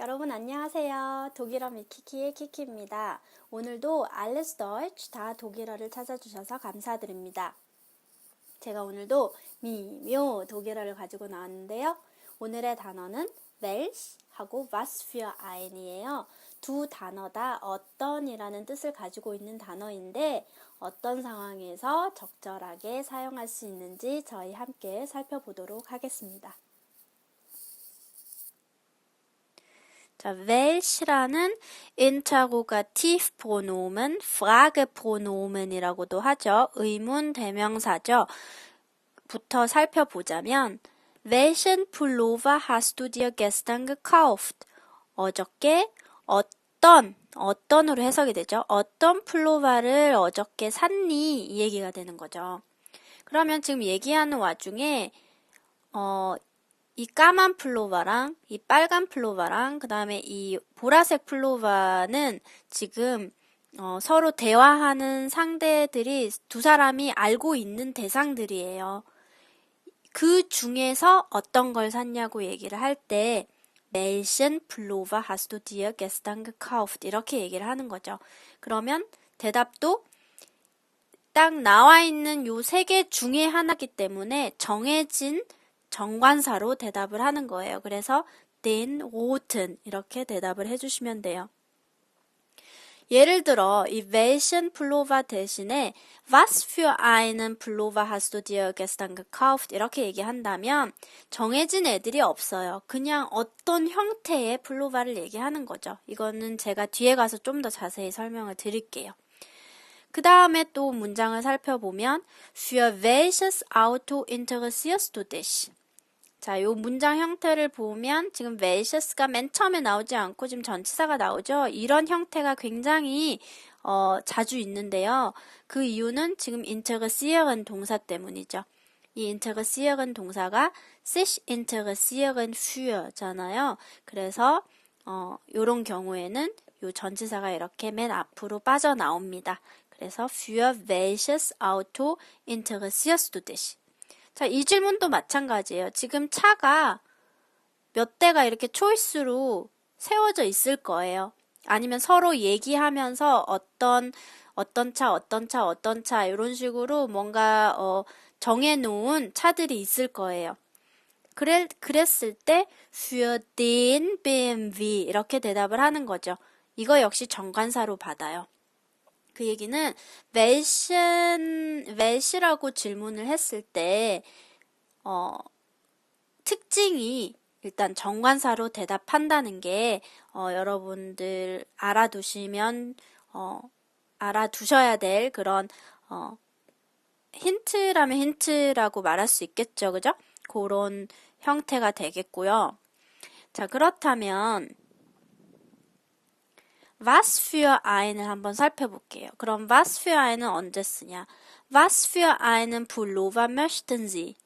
여러분 안녕하세요. 독일어 미키키의 키키입니다. 오늘도 알레스 더이츠 다 독일어를 찾아주셔서 감사드립니다. 제가 오늘도 미묘 독일어를 가지고 나왔는데요. 오늘의 단어는 welch 하고 was für ein이에요. 두 단어 다 어떤이라는 뜻을 가지고 있는 단어인데 어떤 상황에서 적절하게 사용할 수 있는지 저희 함께 살펴보도록 하겠습니다. Welch라는 interrogativ pronomen, frage pronomen이라고도 하죠. 의문 대명사죠. 부터 살펴보자면 welchen Pullover hast du dir gestern gekauft? 어저께 어떤 어떤으로 해석이 되죠. 어떤 플로바를 어저께 샀니? 이 얘기가 되는 거죠. 그러면 지금 얘기하는 와중에 어, 이 까만 플로바랑 이 빨간 플로바랑 그 다음에 이 보라색 플로바는 지금 어, 서로 대화하는 상대들이 두 사람이 알고 있는 대상들이에요. 그 중에서 어떤 걸 샀냐고 얘기를 할 때 welchen Pullover hast du dir gestern gekauft? 이렇게 얘기를 하는 거죠. 그러면 대답도 딱 나와 있는 요 세 개 중에 하나기 때문에 정해진 정관사로 대답을 하는 거예요. 그래서 den roten 이렇게 대답을 해주시면 돼요. 예를 들어 이 welchen Pullover 대신에 was für einen Pullover hast du dir gestern gekauft 이렇게 얘기한다면 정해진 애들이 없어요. 그냥 어떤 형태의 플로바를 얘기하는 거죠. 이거는 제가 뒤에 가서 좀 더 자세히 설명을 드릴게요. 그 다음에 또 문장을 살펴보면 für welches Auto interessierst du dich? 자, 요 문장 형태를 보면 지금 welches가 맨 처음에 나오지 않고 지금 전치사가 나오죠. 이런 형태가 굉장히 어, 자주 있는데요. 그 이유는 지금 interessieren 동사 때문이죠. 이 interessieren 동사가 sich interessieren für잖아요. 그래서 어, 요런 경우에는 요 전치사가 이렇게 맨 앞으로 빠져나옵니다. 그래서 für welches Auto interessierst du dich? 자, 이 질문도 마찬가지예요. 지금 차가 몇 대가 이렇게 초이스로 세워져 있을 거예요. 아니면 서로 얘기하면서 어떤 어떤 차, 어떤 차, 어떤 차 이런 식으로 뭔가 어, 정해놓은 차들이 있을 거예요. 그래, 그랬을 때 für den BMW 이렇게 대답을 하는 거죠. 이거 역시 정관사로 받아요. 그 얘기는 웰신 웰시라고 질문을 했을 때 어, 특징이 일단 정관사로 대답한다는 게 어, 여러분들 알아두시면 어, 알아두셔야 될 그런 어, 힌트라면 힌트라고 말할 수 있겠죠, 그죠? 그런 형태가 되겠고요. 자 그렇다면 was für einen 한번 살펴볼게요. 그럼 was für einen 언제 쓰냐? was für einen Pullover möchten Sie?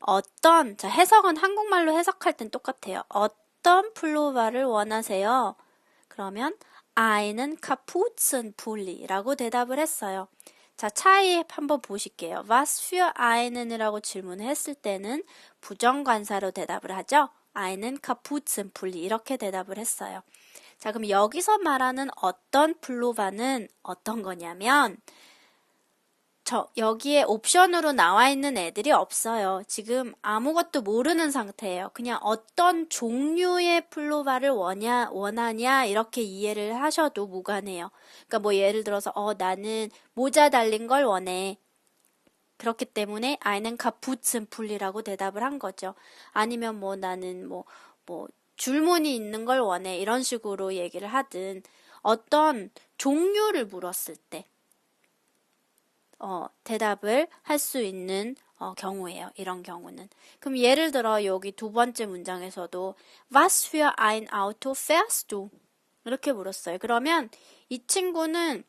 어떤, 자, 해석은 한국말로 해석할 땐 똑같아요. 어떤 플로바를 원하세요? 그러면 einen Kapuzenpulli라고 대답을 했어요. 자, 차이 한번 보실게요. was für einen이라고 질문했을 때는 부정관사로 대답을 하죠. einen Kapuzenpulli 이렇게 대답을 했어요. 자, 그럼 여기서 말하는 어떤 플로바는 어떤 거냐면, 저, 여기에 옵션으로 나와 있는 애들이 없어요. 지금 아무것도 모르는 상태예요. 그냥 어떤 종류의 플로바를 원냐, 원하냐, 이렇게 이해를 하셔도 무관해요. 그러니까 뭐 예를 들어서, 어, 나는 모자 달린 걸 원해. 그렇기 때문에 아이는 카푸츠 풀리라고 대답을 한 거죠. 아니면 뭐 나는 뭐, 뭐, 줄무늬 있는 걸 원해. 이런 식으로 얘기를 하든 어떤 종류를 물었을 때 어, 대답을 할 수 있는 어, 경우예요. 이런 경우는. 그럼 예를 들어 여기 두 번째 문장에서도 Was für ein Auto fährst du? 이렇게 물었어요. 그러면 이 친구는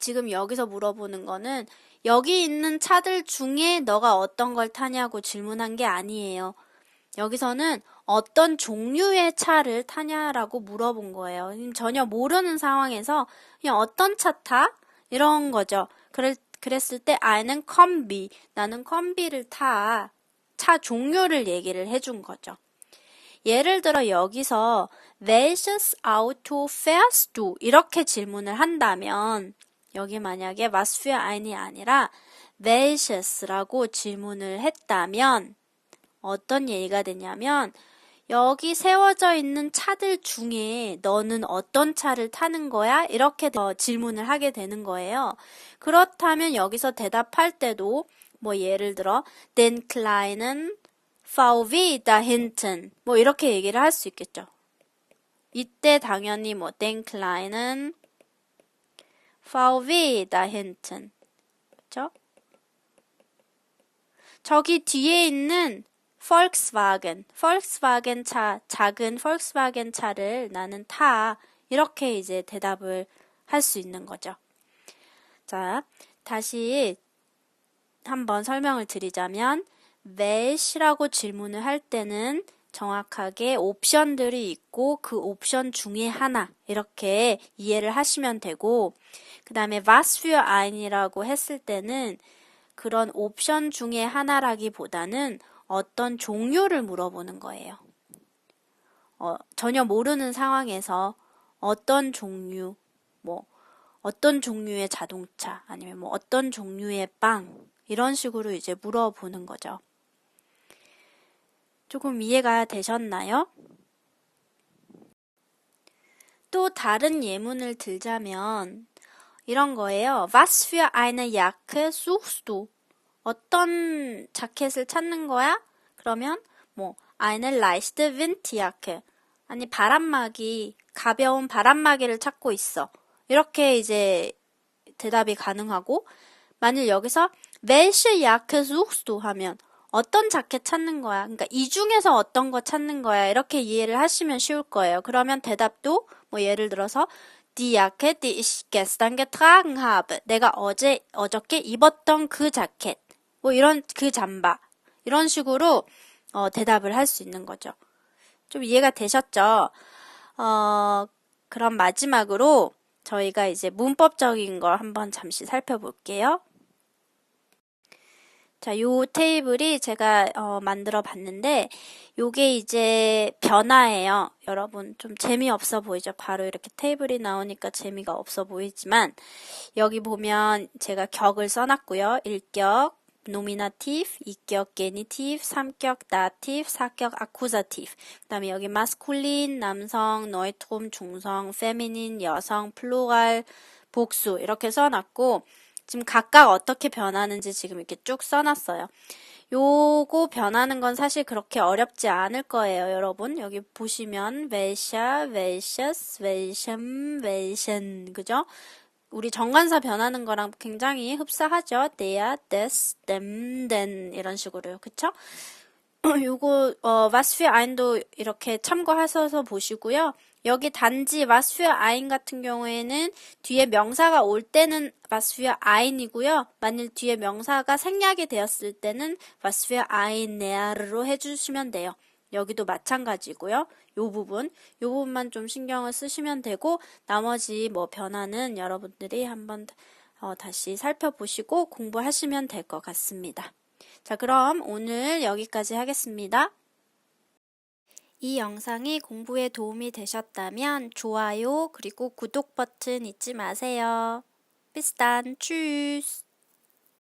지금 여기서 물어보는 거는 여기 있는 차들 중에 너가 어떤 걸 타냐고 질문한 게 아니에요. 여기서는 어떤 종류의 차를 타냐라고 물어본 거예요. 전혀 모르는 상황에서 그냥 어떤 차 타? 이런 거죠. 그랬, 그랬을 때 아이는 컴비, 나는 컴비를 타. 차 종류를 얘기를 해준 거죠. 예를 들어 여기서 welches Auto fährst du? 이렇게 질문을 한다면 여기 만약에 was für ein이 아니라 welches라고 질문을 했다면 어떤 얘기가 되냐면 여기 세워져 있는 차들 중에 너는 어떤 차를 타는 거야? 이렇게 더 질문을 하게 되는 거예요. 그렇다면 여기서 대답할 때도 뭐 예를 들어 den kleinen VW da hinten 뭐 이렇게 얘기를 할 수 있겠죠. 이때 당연히 뭐 den kleinen VW da hinten 그렇죠? 저기 뒤에 있는 Volkswagen, Volkswagen 차, 작은 Volkswagen 차를 나는 타. 이렇게 이제 대답을 할 수 있는 거죠. 자, 다시 한번 설명을 드리자면, welch라고 질문을 할 때는 정확하게 옵션들이 있고 그 옵션 중에 하나 이렇게 이해를 하시면 되고 그 다음에 was für ein이라고 했을 때는 그런 옵션 중에 하나라기보다는 어떤 종류를 물어보는 거예요. 어, 전혀 모르는 상황에서 어떤 종류, 뭐, 어떤 종류의 자동차, 아니면 뭐 어떤 종류의 빵, 이런 식으로 이제 물어보는 거죠. 조금 이해가 되셨나요? 또 다른 예문을 들자면 이런 거예요. Was für eine Jacke suchst du? 어떤 자켓을 찾는 거야? 그러면 뭐 eine leichte Windjacke 아니 바람막이 가벼운 바람막이를 찾고 있어. 이렇게 이제 대답이 가능하고 만일 여기서 Jacke suchst du 하면 어떤 자켓 찾는 거야? 그러니까 이 중에서 어떤 거 찾는 거야? 이렇게 이해를 하시면 쉬울 거예요. 그러면 대답도 뭐 예를 들어서 die Jacke, die ich. 내가 어제 어저께 입었던 그 자켓. 뭐 이런 그 잠바. 이런 식으로 어, 대답을 할 수 있는 거죠. 좀 이해가 되셨죠? 어, 그럼 마지막으로 저희가 이제 문법적인 걸 한번 잠시 살펴볼게요. 자, 요 테이블이 제가 어, 만들어 봤는데 요게 이제 변화예요. 여러분 좀 재미없어 보이죠? 바로 이렇게 테이블이 나오니까 재미가 없어 보이지만 여기 보면 제가 격을 써놨고요. 1격, 노미나티브, 2격 게니티브, 3격 다티브, 4격 아쿠자티브. 그다음에 여기 마스쿨린, 남성, 너이트롬, 중성, 페미닌, 여성, 플로랄, 복수 이렇게 써놨고 지금 각각 어떻게 변하는지 지금 이렇게 쭉 써놨어요. 요거 변하는 건 사실 그렇게 어렵지 않을 거예요, 여러분. 여기 보시면 welcher, welches, welchem, welchen 그죠? 우리 정관사 변하는 거랑 굉장히 흡사하죠. der, des, dem, den 이런 식으로요. 그쵸? 요거 어 für ein도 이렇게 참고하셔서 보시고요. 여기 단지 für ein 같은 경우에는 뒤에 명사가 올 때는 für ein이고요. 만일 뒤에 명사가 생략이 되었을 때는 was für einer로 해주시면 돼요. 여기도 마찬가지고요. 요 부분, 요 부분만 좀 신경을 쓰시면 되고 나머지 뭐 변화는 여러분들이 한번 어, 다시 살펴보시고 공부하시면 될 것 같습니다. 자, 그럼 오늘 여기까지 하겠습니다. 이 영상이 공부에 도움이 되셨다면 좋아요 그리고 구독 버튼 잊지 마세요. 비스단 추스